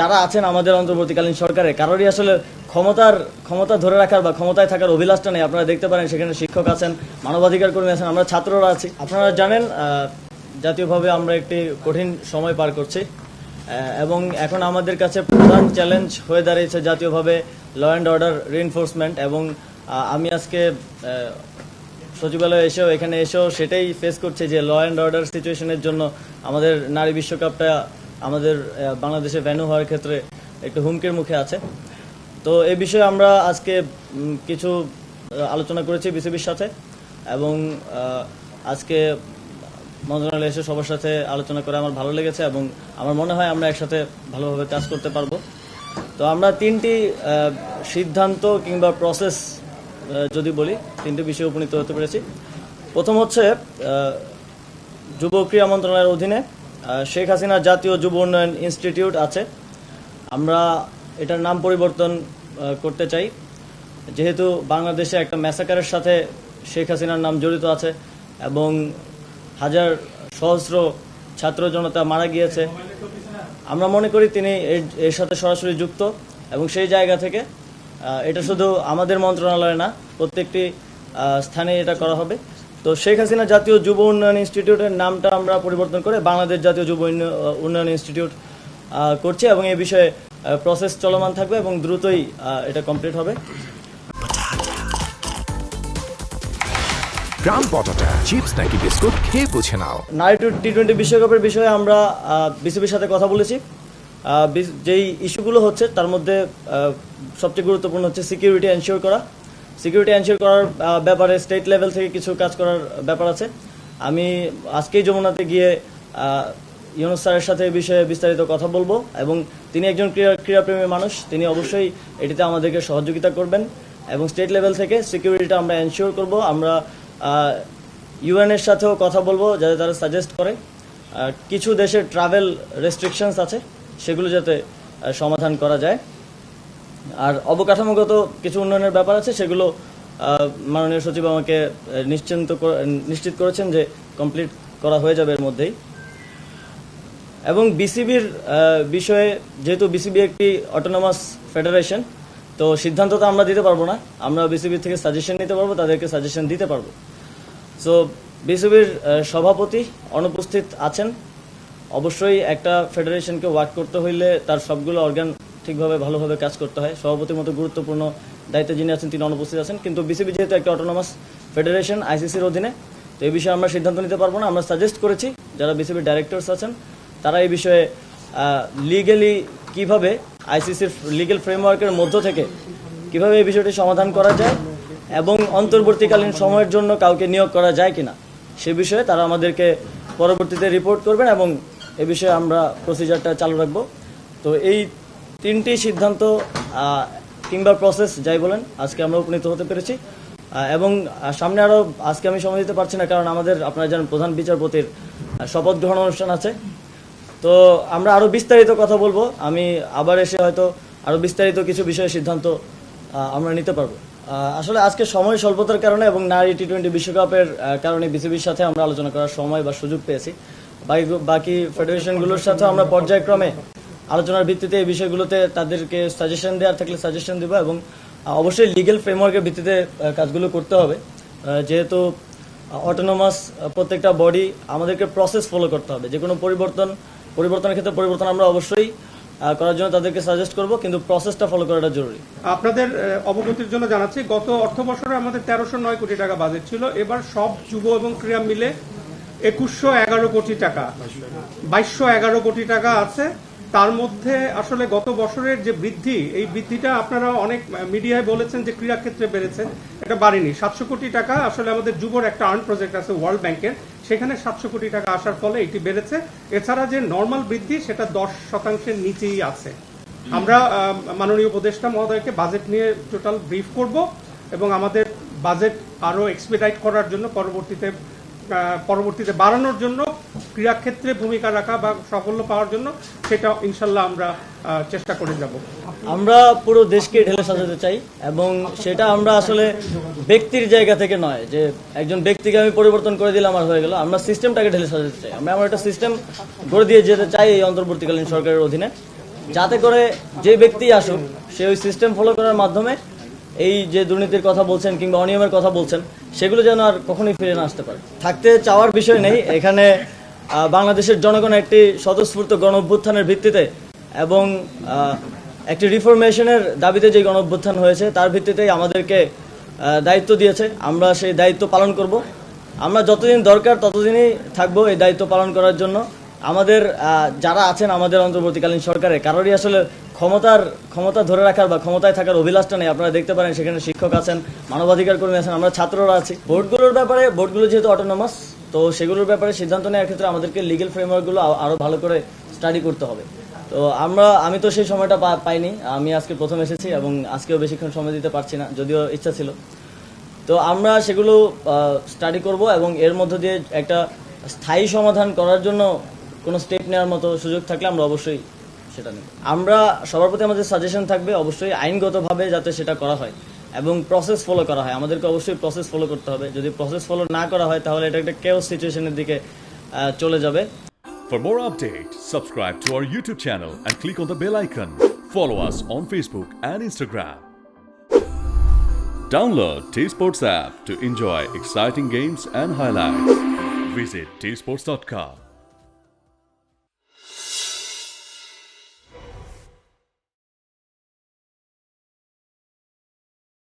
যারা আছেন আমাদের অন্তর্বর্তীকালীন সরকারে, কারোরই আসলে ক্ষমতার, ক্ষমতা ধরে রাখার বা ক্ষমতায় থাকার অভিলাষটা নেই। আপনারা দেখতে পারেন সেখানে শিক্ষক আছেন, মানবাধিকার কর্মী আছেন, আমরা ছাত্ররা আছি। আপনারা জানেন জাতীয়ভাবে আমরা একটি কঠিন সময় পার করছি এবং এখন আমাদের কাছে প্রধান চ্যালেঞ্জ হয়ে দাঁড়িয়েছে জাতীয়ভাবে ল অ্যান্ড অর্ডার রিএনফোর্সমেন্ট এবং আমি আজকে সচিবালয়ে এসেও, এখানে এসেও সেটাই ফেস করছে যে ল অ্যান্ড অর্ডার সিচুয়েশনের জন্য আমাদের নারী বিশ্বকাপটা আমাদের বাংলাদেশে ভ্যানু হওয়ার ক্ষেত্রে একটু হুমকির মুখে আছে। তো এই বিষয়ে আমরা আজকে কিছু আলোচনা করেছি বিসিবির সাথে এবং আজকে মন্ত্রণালয়ে এসে সবার সাথে আলোচনা করে আমার ভালো লেগেছে এবং আমার মনে হয় আমরা একসাথে ভালোভাবে কাজ করতে পারব। তো আমরা তিনটি সিদ্ধান্ত কিংবা প্রসেস যদি বলি, তিনটি বিষয়ে উপনীত হতে পেরেছি। প্রথম হচ্ছে যুব ক্রীড়া মন্ত্রণালয়ের অধীনে শেখ হাসিনা জাতীয় যুব উন্নয়ন ইনস্টিটিউট আছে। আমরা এটার নাম পরিবর্তন করতে চাই। যেহেতু বাংলাদেশে একটা ম্যাসাকারের সাথে শেখ হাসিনার নাম জড়িত আছে এবং হাজার সহস্র ছাত্র জনতা মারা গিয়েছে, আমরা মনে করি তিনি এর- সাথে সরাসরি যুক্ত এবং সেই জায়গা থেকে এটা শুধু আমাদের মন্ত্রণালয়ে না, প্রত্যেকটি স্থানে এটা করা হবে। তো শেখ হাসিনা জাতীয় যুব উন্নয়ন ইনস্টিটিউটের নামটা আমরা পরিবর্তন করে বাংলাদেশ জাতীয় যুব উন্ন- উন্নয়ন ইনস্টিটিউট করছি এবং এই বিষয়ে প্রসেস চলমান থাকবে এবং দ্রুতই এটা কমপ্লিট হবে। গ্রাম পটাটা চিপস নাকি বিস্কুট খেয়ে বুঝে নাও। নারী টি টোয়েন্টি বিশ্বকাপের বিষয়ে আমরা বিসিবির সাথে কথা বলেছি। যেই ইস্যুগুলো হচ্ছে তার মধ্যে সবচেয়ে গুরুত্বপূর্ণ হচ্ছে সিকিউরিটি এনশিওর করা। সিকিউরিটি এনশিওর করার ব্যাপারে স্টেট লেভেল থেকে কিছু কাজ করার ব্যাপার আছে। আমি আজকেই যমুনাতে গিয়ে ইউনুস স্যারের সাথে এই বিষয়ে বিস্তারিত কথা বলব এবং তিনি একজন ক্রীড়া, ক্রীড়াপ্রেমী মানুষ, তিনি অবশ্যই এটিতে আমাদেরকে সহযোগিতা করবেন এবং স্টেট লেভেল থেকে সিকিউরিটিটা আমরা এনশিওর করব। আমরা ইউএন এর সাথেও কথা বলব যাতে তারা সাজেস্ট করে। কিছু দেশের ট্রাভেল রেস্ট্রিকশনস আছে, সেগুলো যাতে সমাধান করা যায়। আর অবকাঠামোগত কিছু উন্নয়নের ব্যাপার আছে, সেগুলো মাননীয় সচিব আমাকে নিশ্চিন্ত নিশ্চিত করেছেন যে কমপ্লিট করা হয়ে যাবে এর মধ্যেই। এবং বিসিবির বিষয়ে যেহেতু বিসিবি একটি অটোনমাস ফেডারেশন তো সিদ্ধান্ত তো আমরা দিতে পারব না। আমরা বিসিবি থেকে সাজেশন নিতে পারব, তাদেরকে সাজেশন দিতে পারব। সো বিসিবির সভাপতি অনুপস্থিত আছেন। অবশ্যই একটা ফেডারেশনকে ওয়ার্ক করতে হইলে তার সবগুলো অর্গান ঠিকভাবে, ভালোভাবে কাজ করতে হয়। সভাপতির মতো গুরুত্বপূর্ণ দায়িত্বে যিনি আছেন, তিনি অনুপস্থিত আছেন। কিন্তু বিসিবি যেহেতু একটা অটোনমাস ফেডারেশন আইসিসির অধীনে, তো এই বিষয়ে আমরা সিদ্ধান্ত নিতে পারব না। আমরা সাজেস্ট করেছি, যারা বিসিবির ডাইরেক্টরস আছেন, তারা এই বিষয়ে লিগেলি কীভাবে আইসিসির লিগেল ফ্রেমওয়ার্কের মধ্য থেকে কীভাবে এই বিষয়টি সমাধান করা যায় এবং অন্তর্বর্তীকালীন সময়ের জন্য কাউকে নিয়োগ করা যায় কিনা, সে বিষয়ে তারা আমাদেরকে পরবর্তীতে রিপোর্ট করবেন এবং এ বিষয়ে আমরা প্রসিজারটা চালু রাখব। তো এই তিনটি সিদ্ধান্ত কিংবা প্রসেস যাই বলেন, আজকে আমরা উপনীত হতে পেরেছি। এবং সামনে আরও আজকে আমি সময় দিতে পারছি না, কারণ আমাদের, আপনারা জানেন, প্রধান বিচারপতির শপথ গ্রহণ অনুষ্ঠান আছে। তো আমরা আরও বিস্তারিত কথা বলব। আমি আবার এসে হয়তো আরও বিস্তারিত কিছু বিষয়ে সিদ্ধান্ত আমরা নিতে পারব। আসলে আজকে সময় স্বল্পতার কারণে এবং নারী টি টোয়েন্টি বিশ্বকাপের কারণে বিসিবির সাথে আমরা আলোচনা করার সময় বা সুযোগ পেয়েছি। বাকি ফেডারেশনগুলোর সাথে আমরা পর্যায়ক্রমে আলোচনার ভিত্তিতে এই বিষয়গুলোতে তাদেরকে সাজেশন দেওয়ার থাকলে সাজেশন দেবো এবং অবশ্যই লিগেল ফ্রেমওয়ার্কের ভিত্তিতে কাজগুলো করতে হবে। যেহেতু অটোনোমাস প্রত্যেকটা বডি আমাদেরকে প্রসেস ফলো করতে হবে। যে কোনো পরিবর্তন, পরিবর্তনের ক্ষেত্রে পরিবর্তন আমরা অবশ্যই করার জন্য তাদেরকে সাজেস্ট করব, কিন্তু প্রসেসটা ফলো করাটা জরুরি। আপনাদের অবগতির জন্য জানাচ্ছি, গত অর্থ বছরে আমাদের তেরোশো নয় কোটি টাকা বাজেট ছিল। এবার সব যুব এবং ক্রীড়া মিলে একুশশো এগারো কোটি টাকা, বাইশশো এগারো কোটি টাকা আছে। তার মধ্যে আসলে গত বছরের যে বৃদ্ধি, এই বৃদ্ধিটা আপনারা অনেক মিডিয়ায় বলেছেন যে ক্রীড়া ক্ষেত্রে বেড়েছে এটা বাড়েনি। সাতশো কোটি টাকা আসলে আমাদের যুবর একটা আর্ন প্রজেক্ট আছে ওয়ার্ল্ড ব্যাংকের সেখানে সাতশো কোটি টাকা আসার ফলে এটি বেড়েছে। এছাড়া যে নর্মাল বৃদ্ধি, সেটা দশ শতাংশের নিচেই আছে। আমরা মাননীয় উপদেষ্টা মহোদয়কে বাজেট নিয়ে টোটাল ব্রিফ করব এবং আমাদের বাজেট আরও এক্সপেডাইট করার জন্য পরবর্তীতে পরবর্তীতে বাড়ানোর জন্য ক্রীড়াক্ষেত্রে ভূমিকা রাখা বা সাফল্য পাওয়ার জন্য সেটা ইনশাল্লাহ আমরা চেষ্টা করে যাব। আমরা পুরো দেশকে ঢেলে সাজাতে চাই এবং সেটা আমরা আসলে ব্যক্তির জায়গা থেকে নয়, যে একজন ব্যক্তিকে আমি পরিবর্তন করে দিলাম আর হয়ে গেল। আমরা সিস্টেমটাকে ঢেলে সাজাতে চাই। আমরা আমার একটা সিস্টেম গড়ে দিয়ে যেতে চাই এই অন্তর্বর্তীকালীন সরকারের অধীনে। যাতে করে যে ব্যক্তি আসুক, সে ওই সিস্টেম ফলো করার মাধ্যমে এই যে দুর্নীতির কথা বলছেন কিংবা অনিয়মের কথা বলছেন, সেগুলো যেন আর কখনোই ফিরে না আসতে পারে। থাকতে চাওয়ার বিষয় নেই। এখানে বাংলাদেশের জনগণ একটি স্বতঃস্ফূর্ত গণ অভ্যুত্থানের ভিত্তিতে এবং একটি রিফরমেশনের দাবিতে যে গণ অভ্যুত্থান হয়েছে, তার ভিত্তিতেই আমাদেরকে দায়িত্ব দিয়েছে। আমরা সেই দায়িত্ব পালন করব। আমরা যতদিন দরকার ততদিনই থাকব এই দায়িত্ব পালন করার জন্য। আমাদের যারা আছেন আমাদের অন্তর্বর্তীকালীন সরকারে, কারোরই আসলে ক্ষমতার, ক্ষমতা ধরে রাখার বা ক্ষমতায় থাকার অভিলাষটা নেই। আপনারা দেখতে পারেন সেখানে শিক্ষক আছেন মানবাধিকার কর্মী আছেন, আমরা ছাত্ররা আছি। ভোটগুলোর ব্যাপারে, ভোটগুলো যেহেতু অটোনমাস তো সেগুলোর ব্যাপারে সিদ্ধান্ত নেওয়ার ক্ষেত্রে আমাদেরকে লিগেল ফ্রেমওয়ার্কগুলো আরও ভালো করে স্টাডি করতে হবে। তো আমরা, আমি তো সেই সময়টা পাইনি। আমি আজকে প্রথম এসেছি এবং আজকেও বেশিক্ষণ সময় দিতে পারছি না, যদিও ইচ্ছা ছিল। তো আমরা সেগুলো স্টাডি করব এবং এর মধ্য দিয়ে একটা স্থায়ী সমাধান করার জন্য কোনো স্টেপ নেওয়ার মতো সুযোগ থাকলে আমরা অবশ্যই সেটা নেব। আমরা সবার প্রতি আমাদের সাজেশন থাকবে, অবশ্যই আইনগতভাবে যাতে সেটা করা হয়। এবং প্রসেস ফলো করা হয় আমাদেরকে অবশ্যই প্রসেস ফলো করতে হবে যদি প্রসেস ফলো না করা হয় তাহলে এটা একটা কেউ সিচুয়েশনের দিকে চলে যাবে For more updates, subscribe to our YouTube channel and click on the bell icon. Follow us on Facebook and Instagram. Download T Sports app to enjoy exciting games and highlights. Visit tsports.com.